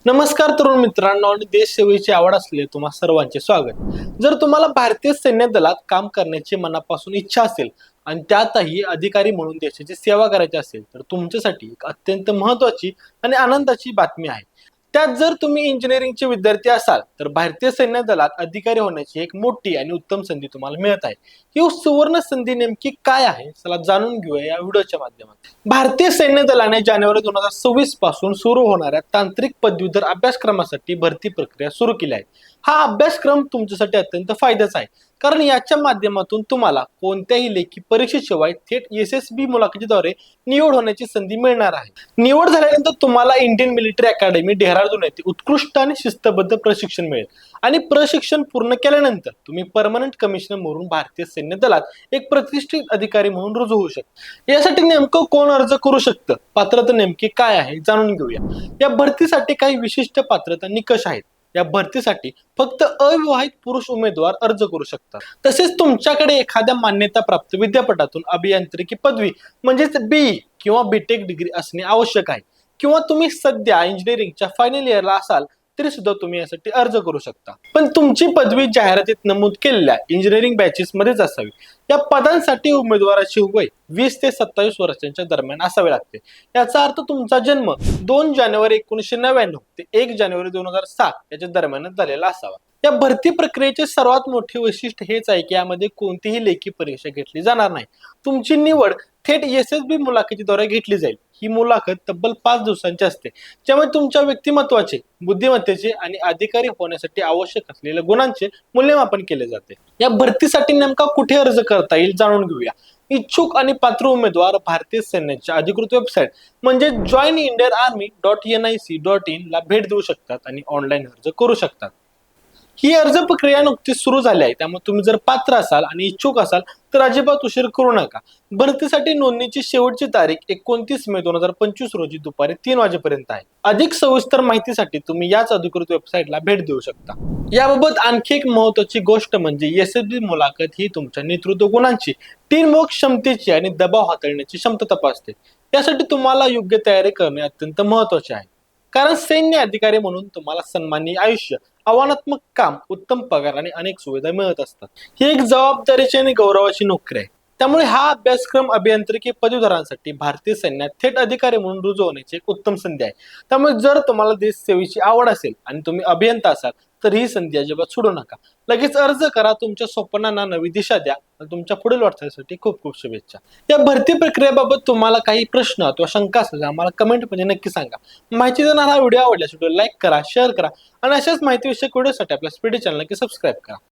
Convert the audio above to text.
नमस्कार तरुण मित्रांनो आणि देशसेवेची आवड असले तुम्हा सर्वांचे स्वागत. जर तुम्हाला भारतीय सैन्य दलात काम करण्याची मनापासून इच्छा असेल आणि त्यातही अधिकारी म्हणून देशाची सेवा करायची असेल तर तुमच्यासाठी एक अत्यंत महत्वाची आणि आनंदाची बातमी आहे. त्यात जर तुम्ही इंजिनिअरिंगचे विद्यार्थी असाल तर भारतीय सैन्य दलात अधिकारी होण्याची एक मोठी आणि उत्तम संधी तुम्हाला मिळत आहे. ही सुवर्ण संधी नेमकी काय आहे? चला जाणून घेऊया या व्हिडिओच्या माध्यमातून. भारतीय सैन्य दलाने जानेवारी दोन हजार सव्वीसपासून सुरू होणाऱ्या तांत्रिक पदवीधर अभ्यासक्रमासाठी भरती प्रक्रिया सुरू केली आहे. हा अभ्यासक्रम तुमच्यासाठी अत्यंत फायद्याचा आहे. कारण याच्या माध्यमातून तुम्हाला कोणत्याही लेखी परीक्षेशिवाय थेट एस एस बी मुलाखतीद्वारे निवड होण्याची संधी मिळणार आहे. निवड झाल्यानंतर तुम्हाला इंडियन मिलिटरी अकॅडमी डेहराडून येथे उत्कृष्ट आणि शिस्तबद्ध प्रशिक्षण मिळेल. आणि प्रशिक्षण पूर्ण केल्यानंतर तुम्ही परमनंट कमिशनर म्हणून भारतीय सैन्य दलात एक प्रतिष्ठित अधिकारी म्हणून रुजू होऊ शकता. यासाठी नेमकं कोण अर्ज करू शकतं? पात्रता नेमकी काय आहे जाणून घेऊया. या भरतीसाठी काही विशिष्ट पात्रता निकष आहेत. या भरतीसाठी फक्त अविवाहित पुरुष उमेदवार अर्ज करू शकतात. तसेच तुमच्याकडे एखाद्या मान्यता प्राप्त विद्यापीठातून अभियांत्रिकी पदवी म्हणजेच बी किंवा बीटेक डिग्री असणे आवश्यक आहे. किंवा तुम्ही सध्या इंजिनिअरिंगच्या फायनल इयरला असाल तरी सुद्धा तुम्ही यासाठी अर्ज करू शकता. पण तुमची पदवी जाहिरातीत नमूद केलेल्या इंजिनिअरिंग बॅचेस मध्येच असावी. या पदांसाठी उमेदवाराची वय वीस ते सत्तावीस वर्षांच्या दरम्यान असावे लागते. याचा अर्थ तुमचा जन्म दोन जानेवारी एकोणीसशे नव्याण्णव ते एक जानेवारी दोन हजार सात याच्या दरम्यानच झालेला असावा. या भरती प्रक्रियेचे सर्वात मोठे वैशिष्ट्य हेच आहे की यामध्ये कोणतीही लेखी परीक्षा घेतली जाणार नाही. तुमची निवड थेट एस एस बी मुलाखतीद्वारे घेतली जाईल. ही मुलाखत तब्बल पाच दिवसांची असते. त्यामुळे तुमच्या व्यक्तिमत्वाचे बुद्धिमत्तेचे आणि अधिकारी होण्यासाठी आवश्यक असलेल्या गुणांचे मूल्यमापन केले जाते. या भरतीसाठी नेमका कुठे अर्ज करता येईल जाणून घेऊया. इच्छुक आणि पात्र उमेदवार भारतीय सैन्याच्या अधिकृत वेबसाईट म्हणजे join Indian army dot N I C dot in ला भेट देऊ शकतात आणि ऑनलाईन अर्ज करू शकतात. ही अर्ज प्रक्रिया नुकतीच सुरू झाली आहे. त्यामुळे तुम्ही जर पात्र असाल आणि इच्छुक असाल तर अजिबात उशीर करू नका. भरतीसाठी नोंदणीची शेवटची तारीख एकोणतीस मे दोन हजार पंचवीस रोजी दुपारी तीन वाजेपर्यंत आहे. अधिक सविस्तर माहितीसाठी तुम्ही याच अधिकृत वेबसाईटला भेट देऊ शकता. याबाबत आणखी एक महत्वाची गोष्ट म्हणजे एस एस बी मुलाखत ही तुमच्या नेतृत्व गुणांची टीम वर्क क्षमतेची आणि दबाव हाताळण्याची क्षमता तपासते. यासाठी तुम्हाला योग्य तयारी करणे अत्यंत महत्त्वाचे आहे. कारण सैन्य अधिकारी म्हणून तुम्हाला सन्माननीय आयुष्य आव्हानात्मक काम उत्तम पगार आणि अनेक सुविधा मिळत असतात. ही एक जबाबदारीची आणि गौरवाची नोकरी आहे. त्यामुळे हा अभ्यासक्रम अभियांत्रिकी पदवीधरांसाठी भारतीय सैन्यात थेट अधिकारी म्हणून रुजू होण्याची एक उत्तम संधी आहे. त्यामुळे जर तुम्हाला देश सेवेची आवड असेल आणि तुम्ही अभियंता असाल तर ही संधी अजिबात सोडू नका. लगेच अर्ज करा तुमच्या स्वप्नांना नवी दिशा द्या आणि तुमच्या पुढील वाटचालीसाठी खूप खूप शुभेच्छा. या भरती प्रक्रियेबाबत तुम्हाला काही प्रश्न किंवा शंका असल्यास आम्हाला कमेंटमध्ये नक्की सांगा. माहिती देणारा हा व्हिडिओ आवडल्यास व्हिडिओ लाईक करा शेअर करा आणि अशाच माहितीविषयक व्हिडिओसाठी आपल्या स्पीडी चॅनल नक्की सबस्क्राईब करा.